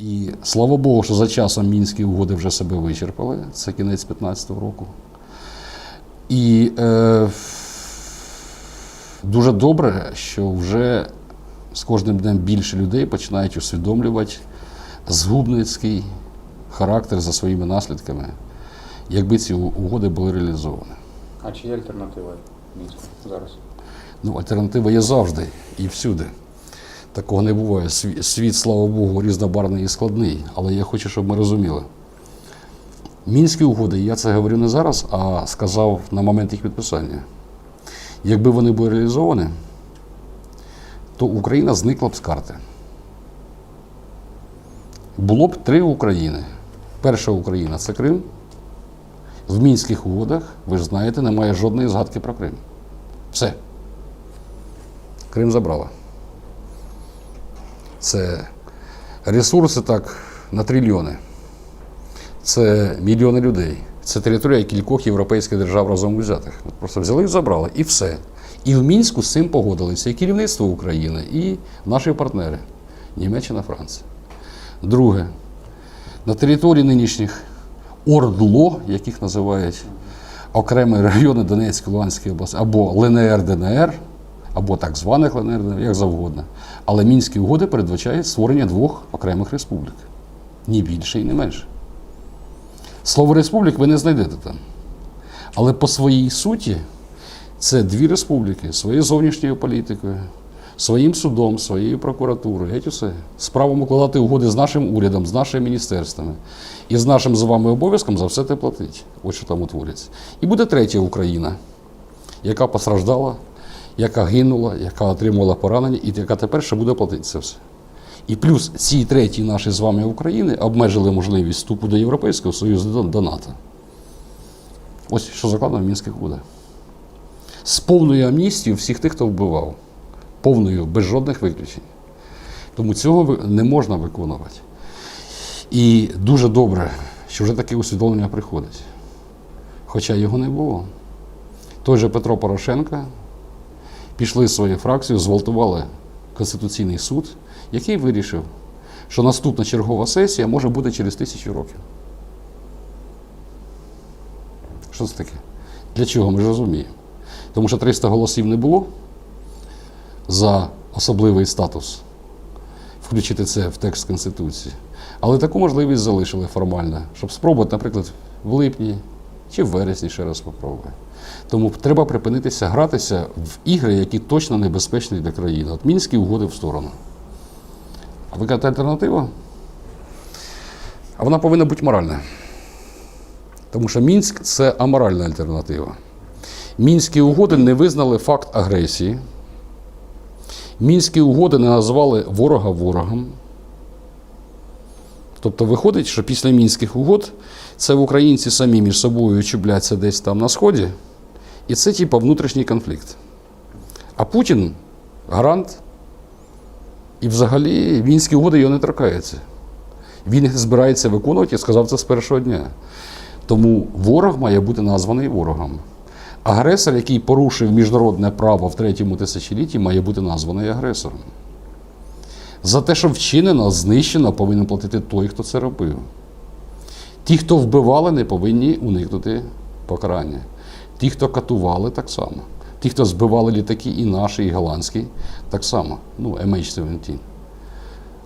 І слава Богу, що за часом мінські угоди вже себе вичерпали. Це кінець 2015 року. І е, дуже добре, що вже з кожним днем більше людей починають усвідомлювати згубницький характер за своїми наслідками, якби ці угоди були реалізовані. А чи є альтернатива Мінську зараз? Ну, альтернатива є завжди і всюди. Такого не буває. Світ, слава Богу, різнобарний і складний. Але я хочу, щоб ми розуміли. Мінські угоди, я це говорю не зараз, а сказав на момент їх підписання. Якби вони були реалізовані, то Україна зникла б з карти. Було б три України. Перша Україна це Крим. В мінських угодах, ви ж знаєте, немає жодної згадки про Крим. Все. Крим забрала. Це ресурси так на трильйони. Це мільйони людей. Це територія кількох європейських держав разом взятих. Просто взяли і забрали, і все. І в Мінську з цим погодилися і керівництво України, і наші партнери Німеччина, Франція. Друге, на території нинішніх ОРДЛО, яких називають окремі райони Донецької, Луганської області, або ЛНР, ДНР, або так званих ЛНР, як завгодно. Але Мінські угоди передбачають створення двох окремих республік. Ні більше і не менше. Слово республік ви не знайдете там. Але по своїй суті це дві республіки своєю зовнішньою політикою, своїм судом, своєю прокуратурою, геть усе. З правом укладати угоди з нашим урядом, з нашими міністерствами і з нашим з вами обов'язком за все те платить. Ось що там утворюється. І буде третя Україна, яка постраждала, яка гинула, яка отримувала поранення, і яка тепер ще буде платити це все. І плюс ці треті наші з вами України обмежили можливість вступу до Європейського Союзу до, НАТО. Ось що закладено в мінських угодах. З повною амністією всіх тих, хто вбивав. Повною, без жодних виключень. Тому цього не можна виконувати. І дуже добре, що вже таке усвідомлення приходить. Хоча його не було. Той же Петро Порошенко пішли з своєю фракцією, зґвалтували Конституційний суд, який вирішив, що наступна чергова сесія може бути через тисячу років. Що це таке? Для чого ми ж розуміємо? Тому що 300 голосів не було за особливий статус включити це в текст Конституції. Але таку можливість залишили формально, щоб спробувати, наприклад, в липні чи в вересні ще раз спробувати. Тому треба припинитися гратися в ігри, які точно небезпечні для країни. От мінські угоди в сторону. А ви кажете, альтернатива? А вона повинна бути моральна. Тому що Мінськ це аморальна альтернатива. Мінські угоди не визнали факт агресії. Мінські угоди не назвали ворога ворогом. Тобто виходить, що після мінських угод це українці самі між собою чубляться десь там на сході, і це типа внутрішній конфлікт. А Путін гарант, і взагалі мінські угоди його не торкаються. Він їх збирається виконувати і сказав це з першого дня. Тому ворог має бути названий ворогом. Агресор, який порушив міжнародне право в третьому тисячолітті, має бути названий агресором. За те, що вчинено, знищено, повинен платити той, хто це робив. Ті, хто вбивали, не повинні уникнути покарання. Ті, хто катували, так само. Ті, хто збивали літаки, і наші, і голландські, так само. Ну, MH17.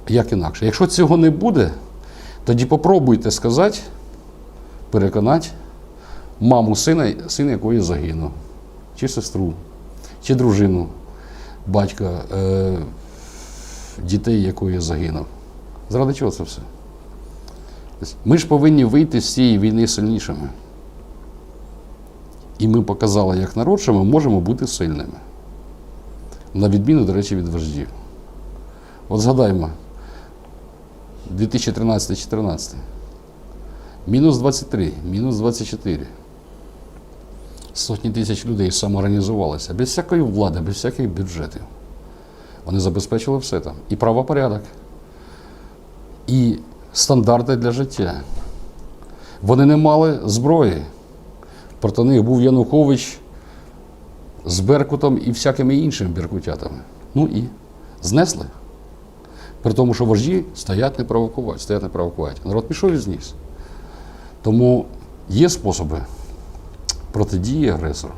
Як інакше? Якщо цього не буде, тоді попробуйте сказати, переконати маму сина, син якої загинув, чи сестру, чи дружину, батька, е, дітей якої загинув. Заради чого це все? Тобто Ми ж повинні вийти з цієї війни сильнішими. І ми показали як народ, що ми можемо бути сильними. На відміну, до речі, від вождів. От згадаймо, 2013-2014. Мінус 23, мінус 24. Сотні тисяч людей самоорганізувалися без всякої влади, без всяких бюджетів. Вони забезпечили все там. І правопорядок, і стандарти для життя. Вони не мали зброї. Проти них був Янукович з Беркутом і всякими іншими беркутятами. Ну і знесли. При тому, що вожді стоять не провокувати, стоять не провокувати. Народ пішов і зніс. Тому є способи протидії агресору.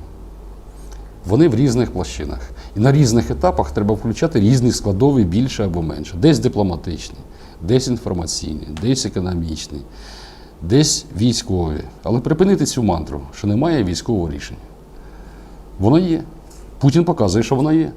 Вони в різних площинах. І на різних етапах треба включати різні складові більше або менше. Десь дипломатичні, десь інформаційні, десь економічні, десь військові. Але припинити цю мантру, що немає військового рішення. Воно є. Путін показує, що воно є.